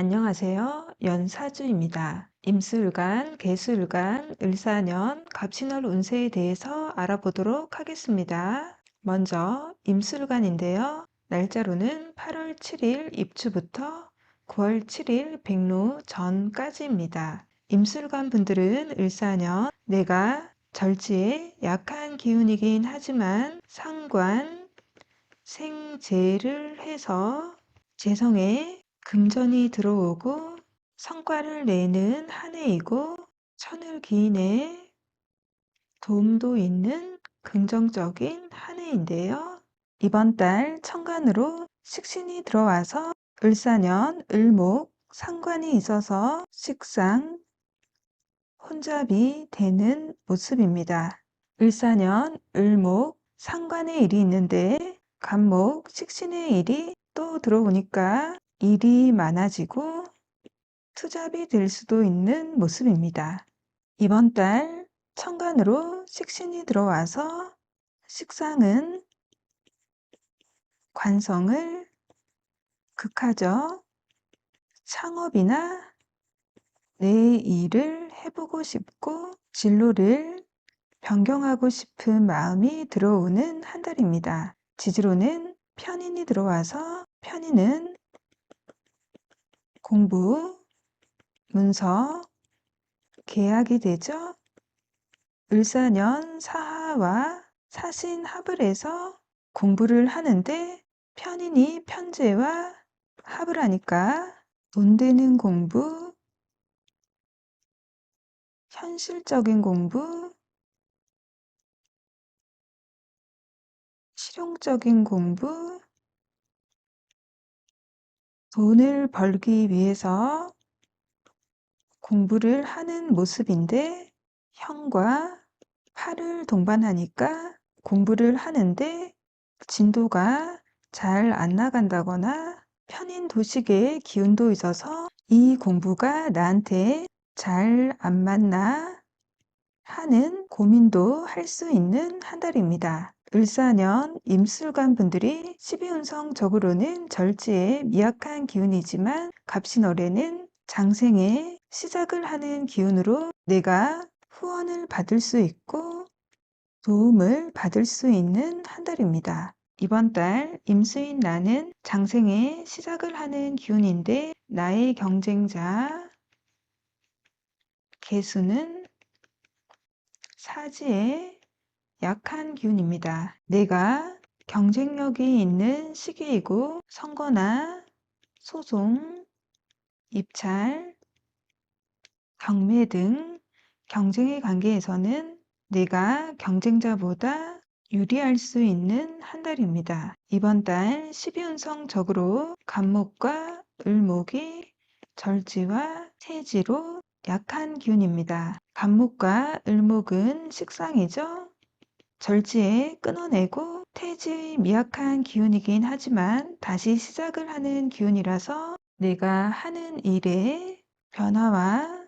안녕하세요. 연사주입니다. 임술간, 개술간, 을사년, 갑신월 운세에 대해서 알아보도록 하겠습니다. 먼저 임술간인데요. 날짜로는 8월 7일 입추부터 9월 7일 백로 전까지입니다. 임술간 분들은 을사년 내가 절지에 약한 기운이긴 하지만 상관, 생재를 해서 재성에 금전이 들어오고 성과를 내는 한 해이고 천을 기인에 도움도 있는 긍정적인 한 해인데요. 이번 달 천간으로 식신이 들어와서 을사년, 을목, 상관이 있어서 식상, 혼잡이 되는 모습입니다. 을사년, 을목, 상관의 일이 있는데 간목, 식신의 일이 또 들어오니까 일이 많아지고 투잡이 될 수도 있는 모습입니다. 이번 달 천간으로 식신이 들어와서 식상은 관성을 극하죠. 창업이나 내 일을 해보고 싶고 진로를 변경하고 싶은 마음이 들어오는 한 달입니다. 지지로는 편인이 들어와서 편인은 공부, 문서, 계약이 되죠. 을사년 사하와 사신 합을 해서 공부를 하는데 편인이 편제와 합을 하니까 돈 되는 공부, 현실적인 공부, 실용적인 공부, 돈을 벌기 위해서 공부를 하는 모습인데 형과 팔을 동반하니까 공부를 하는데 진도가 잘 안 나간다거나 편인 도식의 기운도 있어서 이 공부가 나한테 잘 안 맞나 하는 고민도 할 수 있는 한 달입니다. 을사년 임술관 분들이 12운성 적으로는 절지에 미약한 기운이지만 갑신월에는 장생의 시작을 하는 기운으로 내가 후원을 받을 수 있고 도움을 받을 수 있는 한 달입니다. 이번 달 임수인 나는 장생의 시작을 하는 기운인데 나의 경쟁자 개수는 사지의 약한 기운입니다. 내가 경쟁력이 있는 시기이고 선거나 소송, 입찰, 경매 등 경쟁의 관계에서는 내가 경쟁자보다 유리할 수 있는 한 달입니다. 이번 달 12운성적으로 간목과 을목이 절지와 태지로 약한 기운입니다. 간목과 을목은 식상이죠. 절지에 끊어내고 태지의 미약한 기운이긴 하지만 다시 시작을 하는 기운이라서 내가 하는 일에 변화와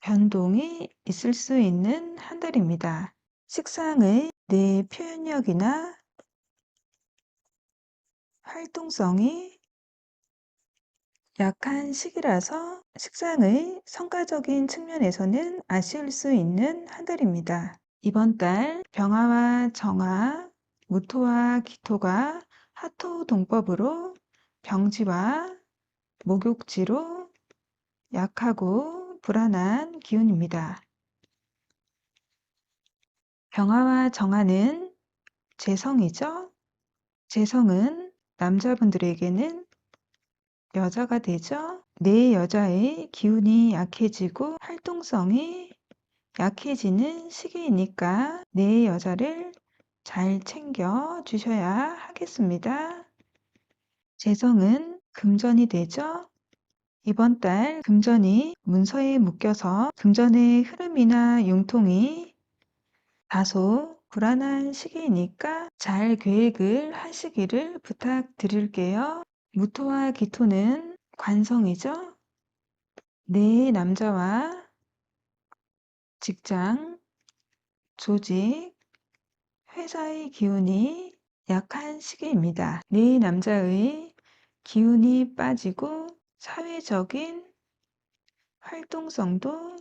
변동이 있을 수 있는 한 달입니다. 식상의 내 표현력이나 활동성이 약한 시기라서 식상의 성과적인 측면에서는 아쉬울 수 있는 한 달입니다. 이번 달 병화와 정화, 무토와 기토가 하토 동법으로 병지와 목욕지로 약하고 불안한 기운입니다. 병화와 정화는 재성이죠. 재성은 남자분들에게는 여자가 되죠. 내 여자의 기운이 약해지고 활동성이 약해지는 시기이니까 내 여자를 잘 챙겨 주셔야 하겠습니다. 재성은 금전이 되죠. 이번 달 금전이 문서에 묶여서 금전의 흐름이나 융통이 다소 불안한 시기이니까 잘 계획을 하시기를 부탁드릴게요. 무토와 기토는 관성이죠. 내 남자와 직장, 조직, 회사의 기운이 약한 시기입니다. 내 남자의 기운이 빠지고 사회적인 활동성도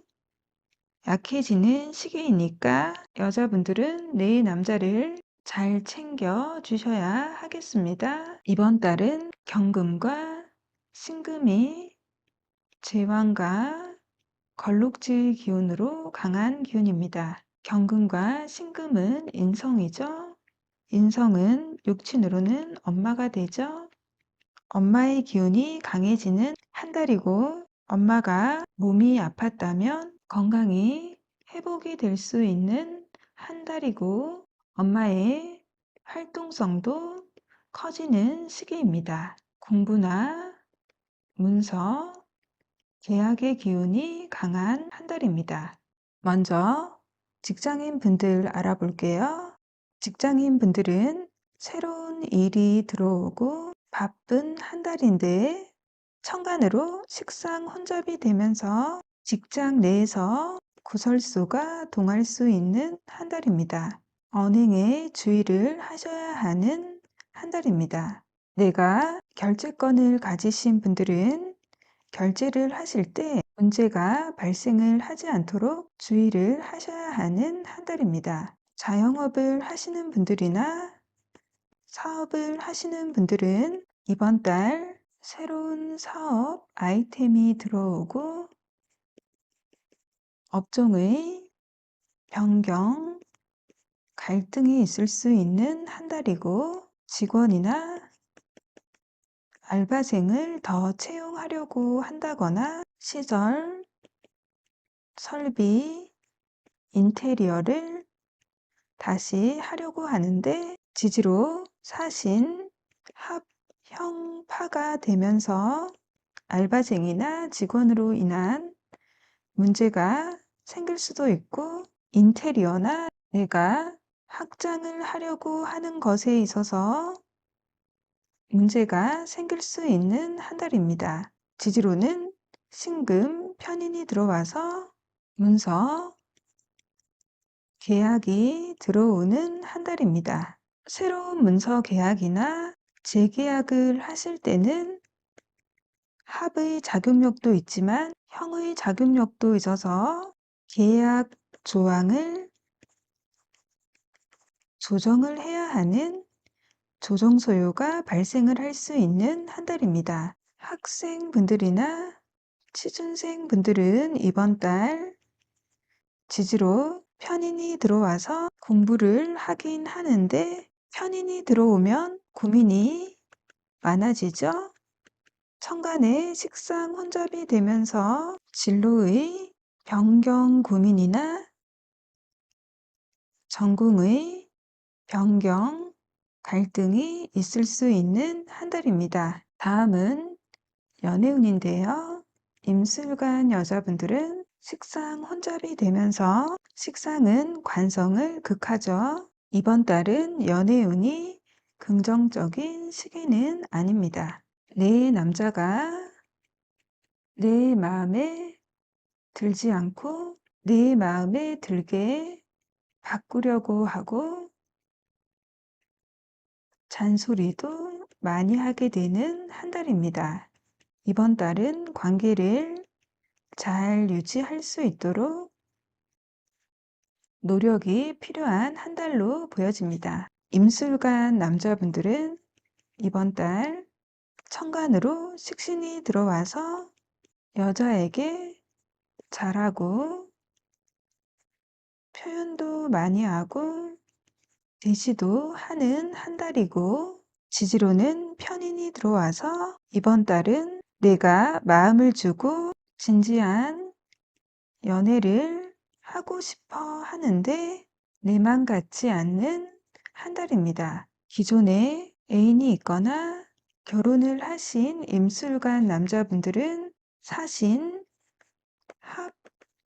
약해지는 시기이니까 여자분들은 내 남자를 잘 챙겨 주셔야 하겠습니다. 이번 달은 경금과 신금이 제왕과 걸록질 기운으로 강한 기운입니다. 경금과 신금은 인성이죠. 인성은 육친으로는 엄마가 되죠. 엄마의 기운이 강해지는 한 달이고 엄마가 몸이 아팠다면 건강이 회복이 될 수 있는 한 달이고 엄마의 활동성도 커지는 시기입니다. 공부나 문서, 계약의 기운이 강한 한 달입니다. 먼저 직장인 분들 알아볼게요. 직장인 분들은 새로운 일이 들어오고 바쁜 한 달인데 천간으로 식상 혼잡이 되면서 직장 내에서 구설수가 동할 수 있는 한 달입니다. 언행에 주의를 하셔야 하는 한 달입니다. 내가 결제권을 가지신 분들은 결제를 하실 때 문제가 발생을 하지 않도록 주의를 하셔야 하는 한 달입니다. 자영업을 하시는 분들이나 사업을 하시는 분들은 이번 달 새로운 사업 아이템이 들어오고 업종의 변경, 갈등이 있을 수 있는 한 달이고 직원이나 알바생을 더 채용하려고 한다거나 시설, 설비, 인테리어를 다시 하려고 하는데 지지로 사신, 합, 형, 파가 되면서 알바생이나 직원으로 인한 문제가 생길 수도 있고 인테리어나 내가 확장을 하려고 하는 것에 있어서 문제가 생길 수 있는 한 달입니다. 지지로는 신금, 편인이 들어와서 문서, 계약이 들어오는 한 달입니다. 새로운 문서 계약이나 재계약을 하실 때는 합의 작용력도 있지만 형의 작용력도 있어서 계약 조항을 조정을 해야 하는 조정 소요가 발생을 할 수 있는 한 달입니다. 학생분들이나 취준생분들은 이번 달 지지로 편인이 들어와서 공부를 하긴 하는데 편인이 들어오면 고민이 많아지죠. 천간에 식상 혼잡이 되면서 진로의 변경 고민이나 전공의 변경, 갈등이 있을 수 있는 한 달입니다. 다음은 연애운인데요. 임술간 여자분들은 식상 혼잡이 되면서 식상은 관성을 극하죠. 이번 달은 연애운이 긍정적인 시기는 아닙니다. 내 남자가 내 마음에 들지 않고 내 마음에 들게 바꾸려고 하고 잔소리도 많이 하게 되는 한 달입니다. 이번 달은 관계를 잘 유지할 수 있도록 노력이 필요한 한 달로 보여집니다. 임술간 남자분들은 이번 달 천간으로 식신이 들어와서 여자에게 잘하고 표현도 많이 하고 대시도 하는 한 달이고 지지로는 편인이 들어와서 이번 달은 내가 마음을 주고 진지한 연애를 하고 싶어 하는데 내 맘 같지 않는 한 달입니다. 기존에 애인이 있거나 결혼을 하신 임술간 남자분들은 사신, 합,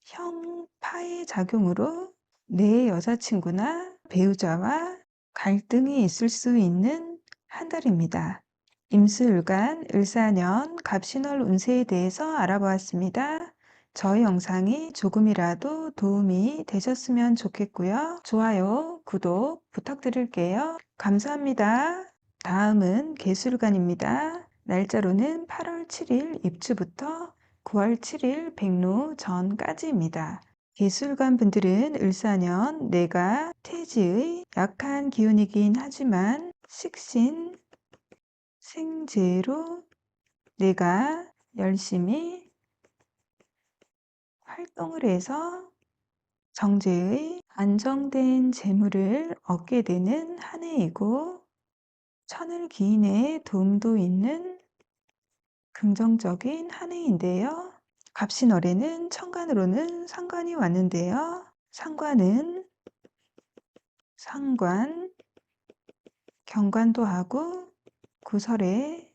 형, 파의 작용으로 내 여자친구나 배우자와 갈등이 있을 수 있는 한 달입니다. 임수일간 을사년 갑신월 운세에 대해서 알아보았습니다. 저희 영상이 조금이라도 도움이 되셨으면 좋겠고요. 좋아요, 구독 부탁드릴게요. 감사합니다. 다음은 개술관입니다. 날짜로는 8월 7일 입주부터 9월 7일 백로 전까지입니다. 예술관 분들은 을사년 내가 태지의 약한 기운이긴 하지만 식신 생재로 내가 열심히 활동을 해서 정제의 안정된 재물을 얻게 되는 한 해이고 천을 기인에 도움도 있는 긍정적인 한 해인데요. 갑신월에는 천간으로는 상관이 왔는데요. 상관은 상관, 경관도 하고 구설에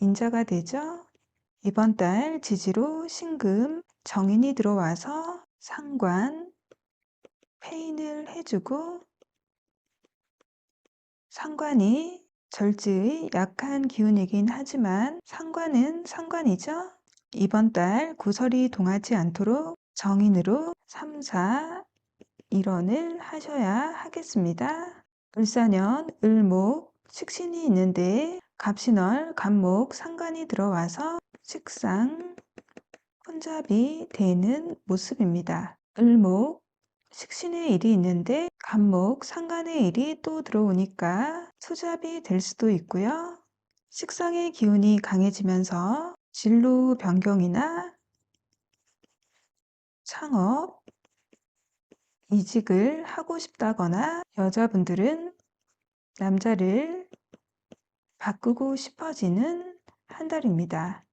인자가 되죠. 이번 달 지지로 신금 정인이 들어와서 상관 페인을 해주고 상관이 절지의 약한 기운이긴 하지만 상관은 상관이죠. 이번 달 구설이 동하지 않도록 정인으로 3, 4, 1원을 하셔야 하겠습니다. 을사년, 을목, 식신이 있는데 갑신월, 갑목, 상관이 들어와서 식상, 혼잡이 되는 모습입니다. 을목, 식신의 일이 있는데 간목, 상간의 일이 또 들어오니까 소잡이 될 수도 있고요. 식상의 기운이 강해지면서 진로 변경이나 창업, 이직을 하고 싶다거나 여자분들은 남자를 바꾸고 싶어지는 한 달입니다.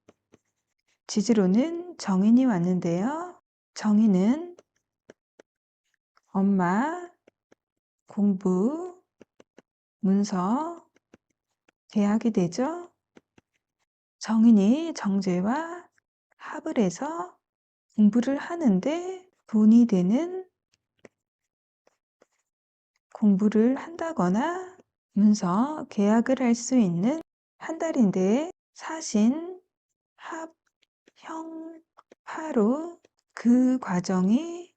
지지로는 정인이 왔는데요. 정인은 엄마, 공부, 문서, 계약이 되죠. 정인이 정제와 합을 해서 공부를 하는데 돈이 되는 공부를 한다거나 문서 계약을 할 수 있는 한 달인데 사신, 합, 형, 파로 그 과정이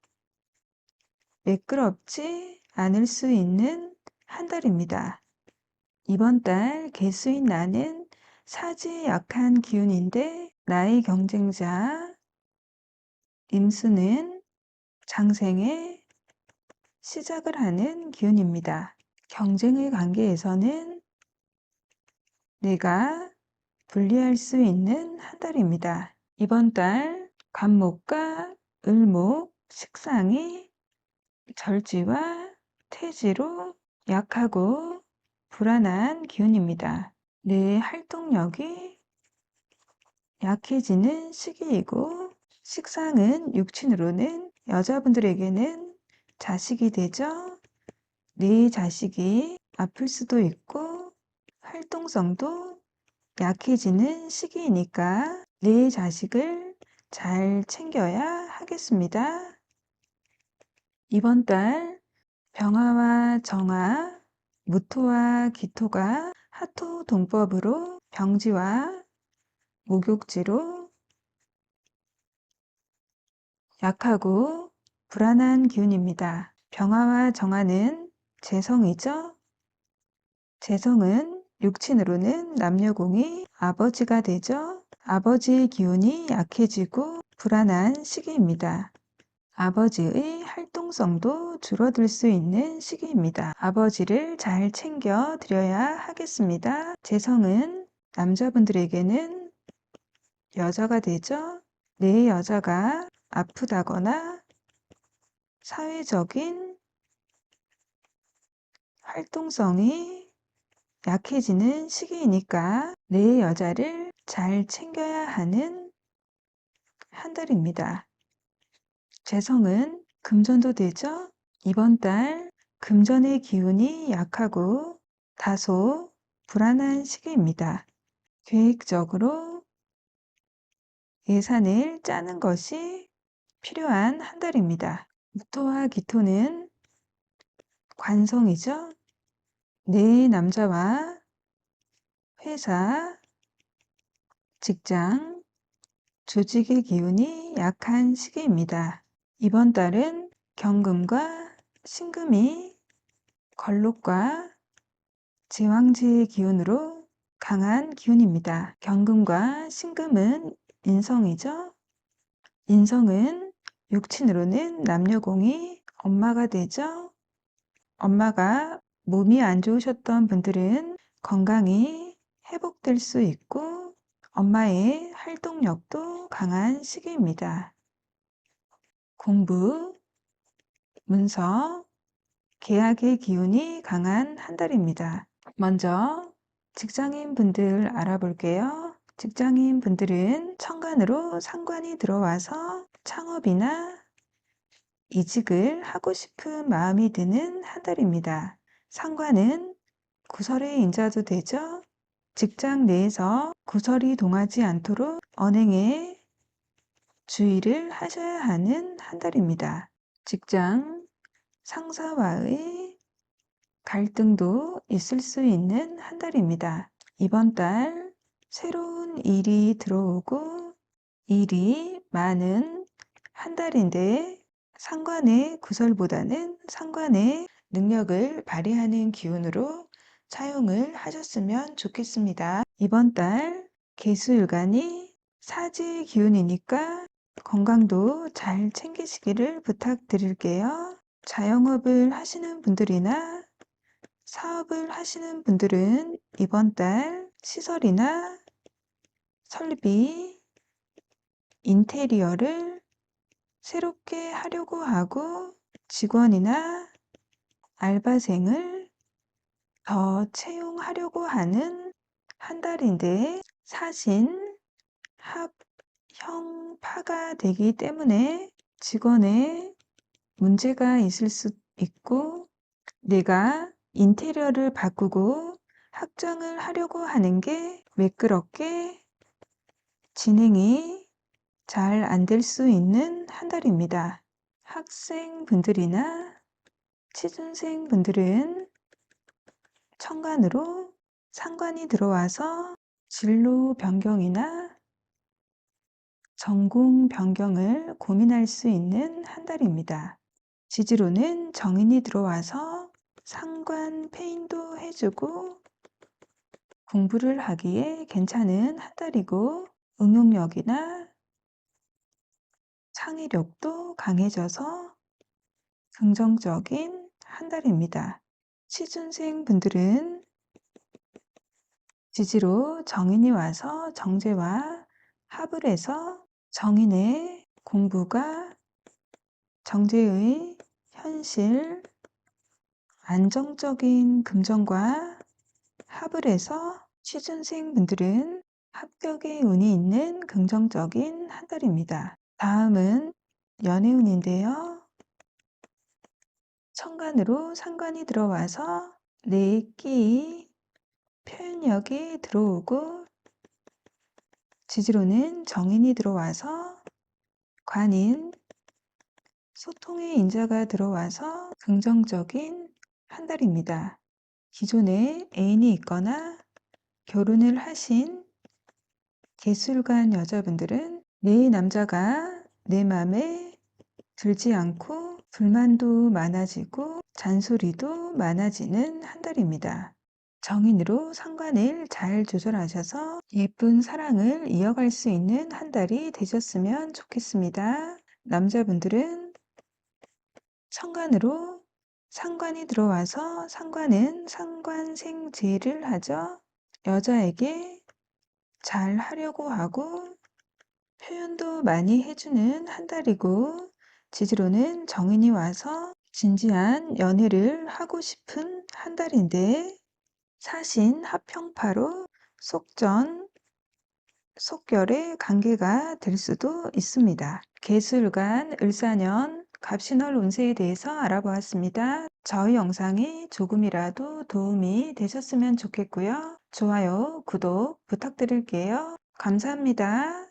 매끄럽지 않을 수 있는 한 달입니다. 이번 달 개수인 나는 사지에 약한 기운인데 나의 경쟁자 임수는 장생에 시작을 하는 기운입니다. 경쟁의 관계에서는 내가 분리할 수 있는 한 달입니다. 이번 달 간목과 을목, 식상이 절지와 태지로 약하고 불안한 기운입니다. 내 활동력이 약해지는 시기이고 식상은 육친으로는 여자분들에게는 자식이 되죠. 내 자식이 아플 수도 있고 활동성도 약해지는 시기이니까 내 자식을 잘 챙겨야 하겠습니다. 이번 달 병화와 정화, 무토와 기토가 하토 동법으로 병지와 목욕지로 약하고 불안한 기운입니다. 병화와 정화는 재성이죠. 재성은 육친으로는 남녀공이 아버지가 되죠. 아버지의 기운이 약해지고 불안한 시기입니다. 아버지의 활동성도 줄어들 수 있는 시기입니다. 아버지를 잘 챙겨 드려야 하겠습니다. 재성은 남자분들에게는 여자가 되죠. 내 여자가 아프다거나 사회적인 활동성이 약해지는 시기이니까 내 여자를 잘 챙겨야 하는 한 달입니다. 재성은 금전도 되죠? 이번 달 금전의 기운이 약하고 다소 불안한 시기입니다. 계획적으로 예산을 짜는 것이 필요한 한 달입니다. 무토와 기토는 관성이죠. 내 남자와 회사, 직장, 조직의 기운이 약한 시기입니다. 이번 달은 경금과 신금이 걸록과 제왕지의 기운으로 강한 기운입니다. 경금과 신금은 인성이죠. 인성은 육친으로는 남녀공이 엄마가 되죠. 엄마가 몸이 안 좋으셨던 분들은 건강이 회복될 수 있고 엄마의 활동력도 강한 시기입니다. 공부, 문서, 계약의 기운이 강한 한 달입니다. 먼저 직장인 분들 알아볼게요. 직장인 분들은 천간으로 상관이 들어와서 창업이나 이직을 하고 싶은 마음이 드는 한 달입니다. 상관은 구설의 인자도 되죠. 직장 내에서 구설이 동하지 않도록 언행에 주의를 하셔야 하는 한 달입니다. 직장 상사와의 갈등도 있을 수 있는 한 달입니다. 이번 달 새로운 일이 들어오고 일이 많은 한 달인데 상관의 구설보다는 상관의 능력을 발휘하는 기운으로 사용을 하셨으면 좋겠습니다. 이번 달 개수일간이 사지 기운이니까 건강도 잘 챙기시기를 부탁드릴게요. 자영업을 하시는 분들이나 사업을 하시는 분들은 이번 달 시설이나 설비, 인테리어를 새롭게 하려고 하고 직원이나 알바생을 더 채용하려고 하는 한 달인데 사신, 합, 형, 파가 되기 때문에 직원에 문제가 있을 수 있고 내가 인테리어를 바꾸고 확장을 하려고 하는 게 매끄럽게 진행이 잘 안 될 수 있는 한 달입니다. 학생분들이나 취준생분들은 천간으로 상관이 들어와서 진로 변경이나 전공 변경을 고민할 수 있는 한 달입니다. 지지로는 정인이 들어와서 상관 페인도 해주고 공부를 하기에 괜찮은 한 달이고 응용력이나 창의력도 강해져서 긍정적인 한 달입니다. 취준생 분들은 지지로 정인이 와서 정제와 합을 해서 정인의 공부가 정제의 현실, 안정적인 금전과 합을 해서 취준생 분들은 합격의 운이 있는 긍정적인 한 달입니다. 다음은 연애운인데요. 천간으로 상관이 들어와서 내 끼 표현력이 들어오고 지지로는 정인이 들어와서 관인 소통의 인자가 들어와서 긍정적인 한 달입니다. 기존에 애인이 있거나 결혼을 하신 개술관 여자분들은 내 남자가 내 마음에 들지 않고 불만도 많아지고 잔소리도 많아지는 한 달입니다. 정인으로 상관을 잘 조절하셔서 예쁜 사랑을 이어갈 수 있는 한 달이 되셨으면 좋겠습니다. 남자분들은 천간으로 상관이 들어와서 상관은 상관생제를 하죠. 여자에게 잘 하려고 하고 표현도 많이 해주는 한 달이고 지지로는 정인이 와서 진지한 연애를 하고 싶은 한 달인데 사신 합평파로 속전, 속결의 관계가 될 수도 있습니다. 개술간 을사년 갑신월 운세에 대해서 알아보았습니다. 저희 영상이 조금이라도 도움이 되셨으면 좋겠고요. 좋아요, 구독 부탁드릴게요. 감사합니다.